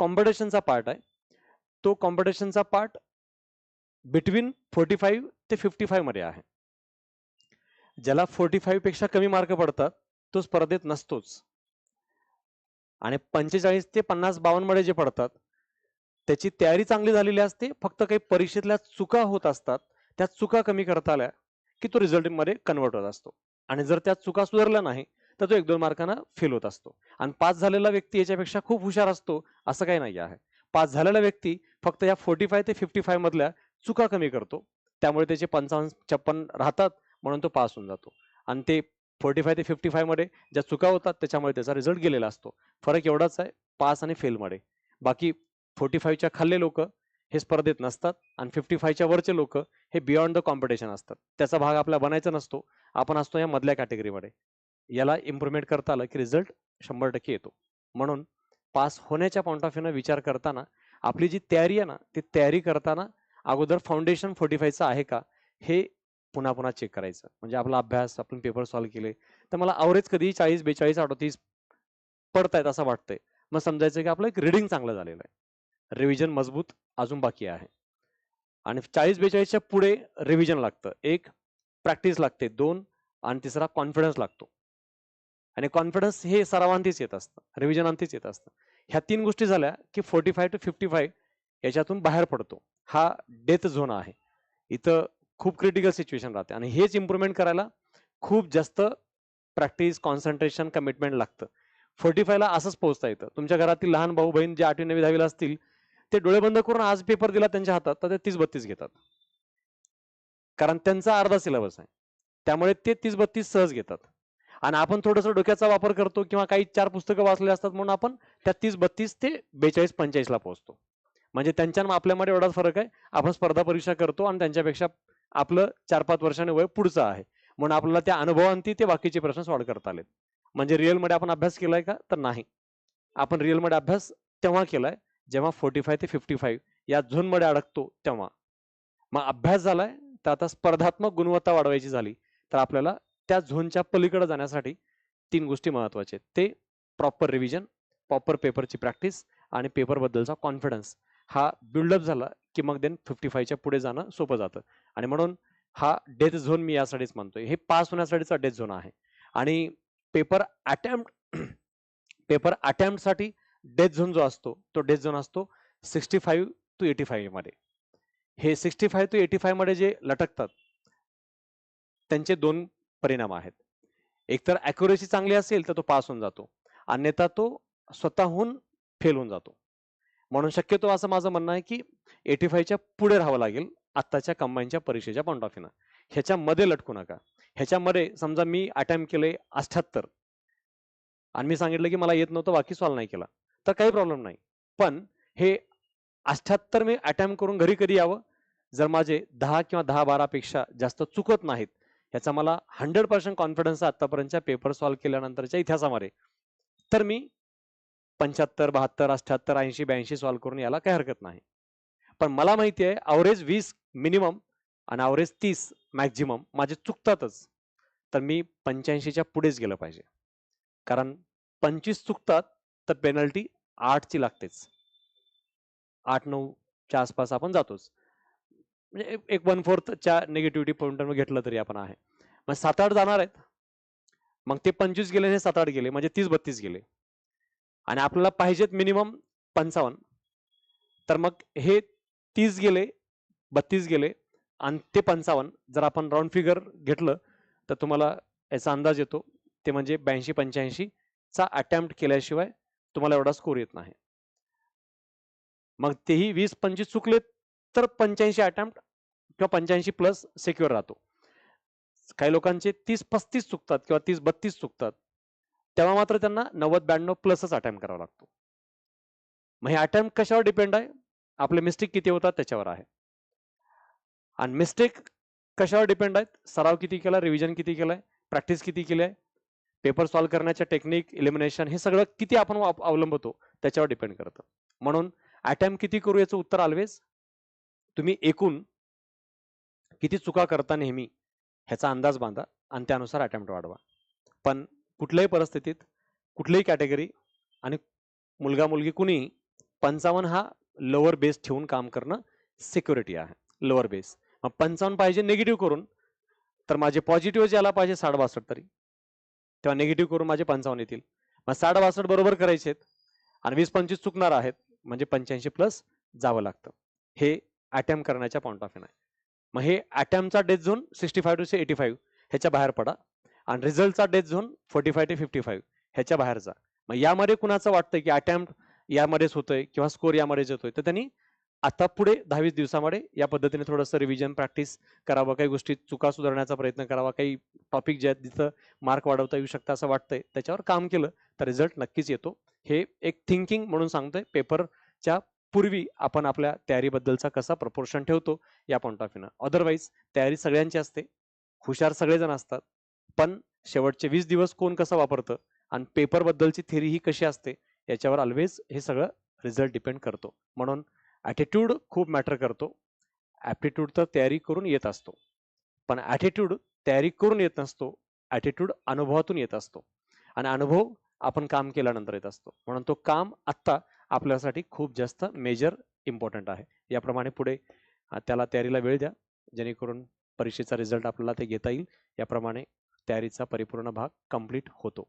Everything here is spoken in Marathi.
कॉम्पिटिशनचा पार्ट आहे. तो कॉम्पिटिशनचा पार्ट बिटवीन फोर्टी फाईव्ह ते फिफ्टी फाईव्हमध्ये आहे. ज्याला फोर्टी फाईव्हपेक्षा कमी मार्क पडतात तो स्पर्धेत नसतोच. आणि पंचेचाळीस ते पन्नास बावन्नमध्ये जे पडतात त्याची तयारी चांगली झालेली असते फक्त काही परीक्षेतल्या चुका होत असतात त्या चुका कमी करता आल्या की तो रिझल्टमध्ये कन्वर्ट होत असतो. आणि जर त्या चुका सुधारल्या नाही तर तो एक दोन मार्कांना फेल होत असतो. आणि पास झालेला व्यक्ती याच्यापेक्षा खूप हुशार असतो असं काही नाही आहे. पास झालेला व्यक्ती फक्त या फोर्टी फाय ते फिफ्टी फाय मधल्या चुका कमी करतो. त्यामुळे त्याचे पंचावन्न छप्पन राहतात म्हणून तो पास होऊन जातो. आणि ते फोर्टी फाय ते फिफ्टी फायमध्ये ज्या चुका होतात त्याच्यामुळे त्याचा रिझल्ट गेलेला असतो. फरक एवढाच आहे पास आणि फेल मध्ये. बाकी फोर्टी फाईव्हच्या खाल्ले लोक हे स्पर्धेत नसतात आणि फिफ्टी फायच्या वरचे लोक हे बियॉन्ड द कॉम्पिटिशन असतात. त्याचा भाग आपला बनायचा नसतो. आपण असतो या मधल्या कॅटेगरीमध्ये याला इम्प्रुव्हमेंट करता आलं की रिझल्ट शंभर टक्के येतो. म्हणून पास होण्याच्या पॉईंट ऑफ व्ह्यूनं विचार करताना आपली जी तयारी आहे ना ती तयारी करताना अगोदर फाउंडेशन फोर्टी फायचं आहे का हे पुन्हा पुन्हा चेक करायचं. म्हणजे आपला अभ्यास आपण पेपर सॉल्व्ह केले तर मला अवरेज कधी चाळीस बेचाळीस अडतीस पडतायत असं वाटतंय. मग समजायचं की आपलं एक रिडिंग चांगलं झालेलं आहे. रिव्हिजन मजबूत अजून बाकी आहे. आणि चाळीस बेचाळीसच्या पुढे रिव्हिजन लागतं. एक प्रॅक्टिस लागते. दोन आणि तिसरा कॉन्फिडन्स लागतो. आणि कॉन्फिडन्स हे सरावांतीच येत असतं. रिव्हिजन आंतीच येत असतं. ह्या तीन गोष्टी झाल्या की forty five to fifty five याच्यातून बाहेर पडतो. हा डेथ झोन आहे. इथं खूप क्रिटिकल सिच्युएशन राहते. आणि हेच इम्प्रूव्हमेंट करायला खूप जास्त प्रॅक्टिस कॉन्सन्ट्रेशन कमिटमेंट लागतं. फोर्टी फायला असंच पोहोचता येतं. तुमच्या घरातील लहान भाऊ बहीण जे आठवी नवी दहावीला असतील ते डोळे बंद करून आज पेपर दिला त्यांच्या हातात तर ते तीस बत्तीस घेतात. कारण त्यांचा अर्धा सिलेबस आहे. त्यामुळे ते तीस बत्तीस सहज घेतात. आणि आपण थोडस डोक्याचा वापर करतो किंवा काही चार पुस्तकं वाचले असतात म्हणून आपण त्या तीस बत्तीस ते बेचाळीस पंचेचाळीसला पोहोचतो. म्हणजे त्यांच्या आपल्यामध्ये एवढाच फरक आहे. आपण स्पर्धा परीक्षा करतो आणि त्यांच्यापेक्षा आपलं चार पाच वर्षाने वय पुढचं आहे. म्हणून आपल्याला त्या अनुभवांती ते बाकीचे प्रश्न सॉल्व्ह करता आलेत. म्हणजे रिअलमध्ये आपण अभ्यास केलाय का? तर नाही. आपण रिअलमध्ये अभ्यास तेव्हा केलाय जेव्हा फोर्टी फाय ते फिफ्टी फाईव्ह या झोनमध्ये अडकतो तेव्हा. मग अभ्यास झालाय तर आता स्पर्धात्मक गुणवत्ता वाढवायची झाली तर आपल्याला त्या झोनच्या पलीकडे जाण्यासाठी तीन गोष्टी महत्त्वाच्या आहेत. ते प्रॉपर रिव्हिजन प्रॉपर पेपरची प्रॅक्टिस आणि पेपरबद्दलचा कॉन्फिडन्स हा बिल्डअप झाला की मग देन फिफ्टी फायच्या पुढे जाणं सोपं जातं. आणि म्हणून हा डेथ झोन मी यासाठीच मानतोय. हे पास होण्यासाठीचा डेथ झोन आहे. आणि पेपर अटेम्प्ट पेपर अटेम्प्टसाठी डेथ झोन जो असतो तो डेथ झोन असतो सिक्स्टी फाईव्ह टू एटी फाईव्हमध्ये हे सिक्स्टी फाईव्ह टू एटी फाईव्हमध्ये जे लटकतात त्यांचे दोन परिणाम आहेत. एकतर अॅक्युरेसी चांगली असेल तर तो पास होऊन जातो. अन्यथा तो स्वतःहून फेल होऊन जातो. म्हणून शक्यतो असं माझं म्हणणं आहे की एटी फाईव्हच्या पुढे राहावं लागेल आत्ताच्या कंबाईनच्या परीक्षेच्या पॉईंट ऑफ व्ह्यूनं ह्याच्यामध्ये लटकू नका. ह्याच्यामध्ये समजा मी अटेम्प्ट केले अठ्याहत्तर. आणि मी सांगितलं की मला येत नव्हतं बाकी सॉल्व्ह नाही केला. तर काही प्रॉब्लेम नाही. पण हे अष्ट्याहत्तर मी अटेम्प्ट करून घरी कधी यावं? जर माझे दहा किंवा दहा बारा पेक्षा जास्त चुकत नाहीत याचा मला हंड्रेड पर्सेंट कॉन्फिडन्स आतापर्यंतच्या पेपर सॉल्व्ह केल्यानंतरच्या इतिहासामध्ये. तर मी पंच्याहत्तर बहात्तर अठ्याहत्तर ऐंशी ब्याऐंशी सॉल्व्ह करून याला काही हरकत नाही. पण मला माहिती आहे अवरेज वीस मिनिमम आणि अवरेज तीस मॅक्झिमम माझे चुकतातच. तर मी पंच्याऐंशीच्या पुढेच गेलं पाहिजे. कारण पंचवीस चुकतात तर पेनल्टी आठची लागतेच. आठ नऊच्या आसपास आपण जातोच. म्हणजे एक- वन फोर्थच्या निगेटिव्हिटी पॉईंटवर घेतलं तरी आपण आहे. मग सात आठ जाणार आहेत. मग ते पंचवीस गेले हे सात आठ गेले म्हणजे तीस बत्तीस गेले. आणि आपल्याला पाहिजेत मिनिमम पंचावन्न. तर मग हे तीस गेले बत्तीस गेले आणि ते पंचावन्न. जर आपण राऊंड फिगर घेतलं तर तुम्हाला याचा अंदाज येतो. ते म्हणजे ब्याऐंशी पंच्याऐंशी चा अटेम्प्ट केल्याशिवाय तुम्हाला एवढा स्कोर येत नाही. मग तेही वीस पंचवीस चुकलेत तर पंच्याऐंशी अटेम्प्ट किंवा पंच्याऐंशी प्लस सेक्युअर राहतो. काही लोकांचे तीस पस्तीस चुकतात किंवा तीस बत्तीस चुकतात. तेव्हा मात्र त्यांना नव्वद ब्याण्णव प्लसच अटेम्प्ट करावा लागतो. मग हे अटेम्प्ट कशावर डिपेंड आहे? आपले मिस्टेक किती होतात? त्याच्यावर आहे. आणि मिस्टेक कशावर डिपेंड आहेत? सराव किती केला? रिव्हिजन किती केलाय? प्रॅक्टिस किती केली आहे? पेपर सॉल्व करण्याच्या टेक्निक इलिमिनेशन हे सगळं किती आपण अवलंबतो? त्याच्यावर डिपेंड करतं. म्हणून अटेम्प्ट किती करू याचं उत्तर ऑलवेज तुम्ही एकूण किती चुका करता नेहमी ह्याचा अंदाज बांधा आणि त्यानुसार अटेम्प्ट वाढवा. पण कुठल्याही परिस्थितीत कुठलीही कॅटेगरी आणि मुलगा मुलगी कुणीही पंचावन्न हा लोअर बेस ठेवून काम करणं सिक्युरिटी आहे. लोअर बेस मग पंचावन्न पाहिजे निगेटिव्ह करून तर माझे पॉझिटिव्ह ज्याला पाहिजे साठ बासष्ट तरी. तेव्हा निगेटिव्ह करून माझे पंचावन्न येतील. मग साठ बासष्ट बरोबर करायचे आहेत आणि वीस पंचवीस चुकणार आहेत म्हणजे पंच्याऐंशी प्लस जावं लागतं. हे अटेम्प करण्याच्या पॉईंट ऑफ व्ह्यू आहे मग हे अटेम्पचा death zone sixty five to eighty five ह्याच्या बाहेर पडा. आणि रिझल्टचा डेथ झोन फोर्टी फाय ते फिफ्टी फाईव्ह ह्याच्या बाहेर जा. मग यामध्ये कुणाचं वाटतंय की अटेम्प्ट यामध्येच होतोय किंवा स्कोर यामध्येच येतोय? तर त्यांनी आता पुढे दहावीस दिवसामध्ये या पद्धतीने थोडंसं रिव्हिजन प्रॅक्टिस करावं काही गोष्टी चुका सुधारण्याचा प्रयत्न करावा काही टॉपिक जे आहेत जिथं मार्क वाढवता येऊ शकतं असं वाटतंय त्याच्यावर काम केलं तर रिझल्ट नक्कीच येतो. हे एक थिंकिंग म्हणून सांगतोय. पेपरच्या पूर्वी आपण आपल्या तयारीबद्दलचा कसा प्रपोर्शन ठेवतो या पॉईंट ऑफ व्ह्यूनं अदरवाईज तयारी सगळ्यांची असते. हुशार सगळेजण असतात. पण शेवटचे वीस दिवस कोण कसं वापरतं? आणि पेपरबद्दलची थेरी ही कशी असते? याच्यावर ऑलवेज हे सगळं रिझल्ट डिपेंड करतो. म्हणून ॲटिट्यूड खूप मॅटर करतो. ॲप्टिट्यूड तर तयारी करून येत असतो. पण ॲटिट्यूड तयारी करून येत नसतो. ॲटिट्यूड अनुभवातून येत असतो. आणि अनुभव आपण काम केल्यानंतर येत असतो. म्हणून तो काम आत्ता आपल्यासाठी खूप जास्त मेजर इम्पॉर्टंट आहे. याप्रमाणे पुढे त्याला तयारीला वेळ द्या. जेणेकरून परीक्षेचा रिझल्ट आपल्याला ते घेता येईल. याप्रमाणे तयारीचा परिपूर्ण भाग कंप्लीट होतो.